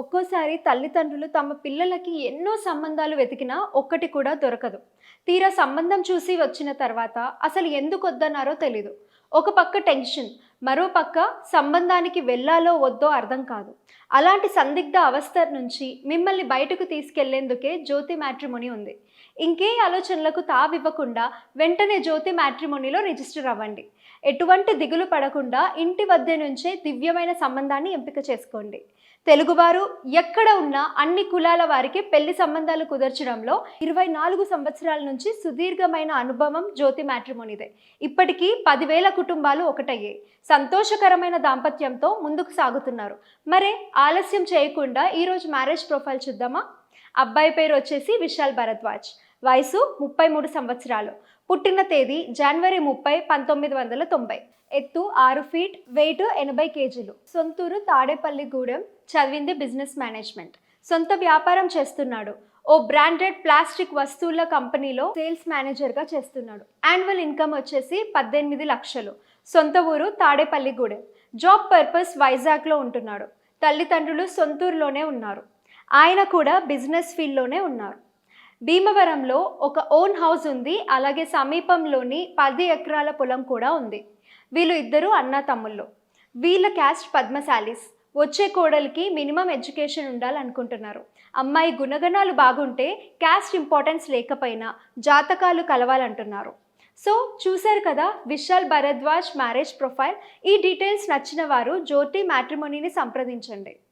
ఒక్కోసారి తల్లిదండ్రులు తమ పిల్లలకి ఎన్నో సంబంధాలు వెతికినా ఒక్కటి కూడా దొరకదు. తీరా సంబంధం చూసి వచ్చిన తర్వాత అసలు ఎందుకు వద్దన్నారో తెలీదు. ఒక పక్క టెన్షన్ మరోపక్క సంబంధానికి వెళ్ళాలో వద్దో అర్థం కాదు. అలాంటి సందిగ్ధ అవస్థ నుంచి మిమ్మల్ని బయటకు తీసుకెళ్ళేందుకే జ్యోతి మ్యాట్రిమోని ఉంది. ఇంకే ఆలోచనలకు తావివ్వకుండా వెంటనే జ్యోతి మ్యాట్రిమోనిలో రిజిస్టర్ అవ్వండి. ఎటువంటి దిగులు పడకుండా ఇంటి వద్ద నుంచే దివ్యమైన సంబంధాన్ని ఎంపిక చేసుకోండి. తెలుగువారు ఎక్కడ ఉన్నా అన్ని కులాల వారికి పెళ్ళి సంబంధాలు కుదర్చడంలో ఇరవై నాలుగు సంవత్సరాల నుంచి సుదీర్ఘమైన అనుభవం జ్యోతి మ్యాట్రిమోనిదే. ఇప్పటికీ పదివేల కుటుంబాలు ఒకటయ్యాయి. సంతోషకరమైన దాంపత్యంతో ముందుకు సాగుతున్నారు. మరే ఆలస్యం చేయకుండా ఈరోజు మ్యారేజ్ ప్రొఫైల్ చూద్దామా? అబ్బాయి పేరు వచ్చేసి విశాల్ భరద్వాజ్. వయసు ముప్పై మూడు సంవత్సరాలు. పుట్టిన తేదీ జనవరి ముప్పై పంతొమ్మిది వందల తొంభై. ఎత్తు ఆరు ఫీట్ వెయిట్ ఎనభై కేజీలు. సొంతూరు తాడేపల్లిగూడెం చదివింది బిజినెస్ మేనేజ్మెంట్. సొంత వ్యాపారం చేస్తున్నాడు. ఓ బ్రాండెడ్ ప్లాస్టిక్ వస్తువుల కంపెనీలో సేల్స్ మేనేజర్గా చేస్తున్నాడు. యాన్యువల్ ఇన్కమ్ వచ్చేసి పద్దెనిమిది లక్షలు. సొంత ఊరు తాడేపల్లిగూడెం జాబ్ పర్పస్ వైజాగ్లో ఉంటున్నాడు. తల్లిదండ్రులు సొంతూరులోనే ఉన్నారు. ఆయన కూడా బిజినెస్ ఫీల్డ్లోనే ఉన్నారు. భీమవరంలో ఒక ఓన్ హౌస్ ఉంది. అలాగే సమీపంలోని పది ఎకరాల పొలం కూడా ఉంది. వీళ్ళు ఇద్దరు అన్న తమ్ముళ్ళు. వీళ్ళ క్యాస్ట్ పద్మశాలీస్. వచ్చే కోడలికి మినిమం ఎడ్యుకేషన్ ఉండాలనుకుంటున్నారు. అమ్మాయి గుణగణాలు బాగుంటే క్యాస్ట్ ఇంపార్టెన్స్ లేకపోయినా జాతకాలు కలవాలంటున్నారు. సో చూశారు కదా విశాల్ భరద్వాజ్ మ్యారేజ్ ప్రొఫైల్? ఈ డీటెయిల్స్ నచ్చిన వారు జ్యోతి మ్యాట్రిమోనీని సంప్రదించండి.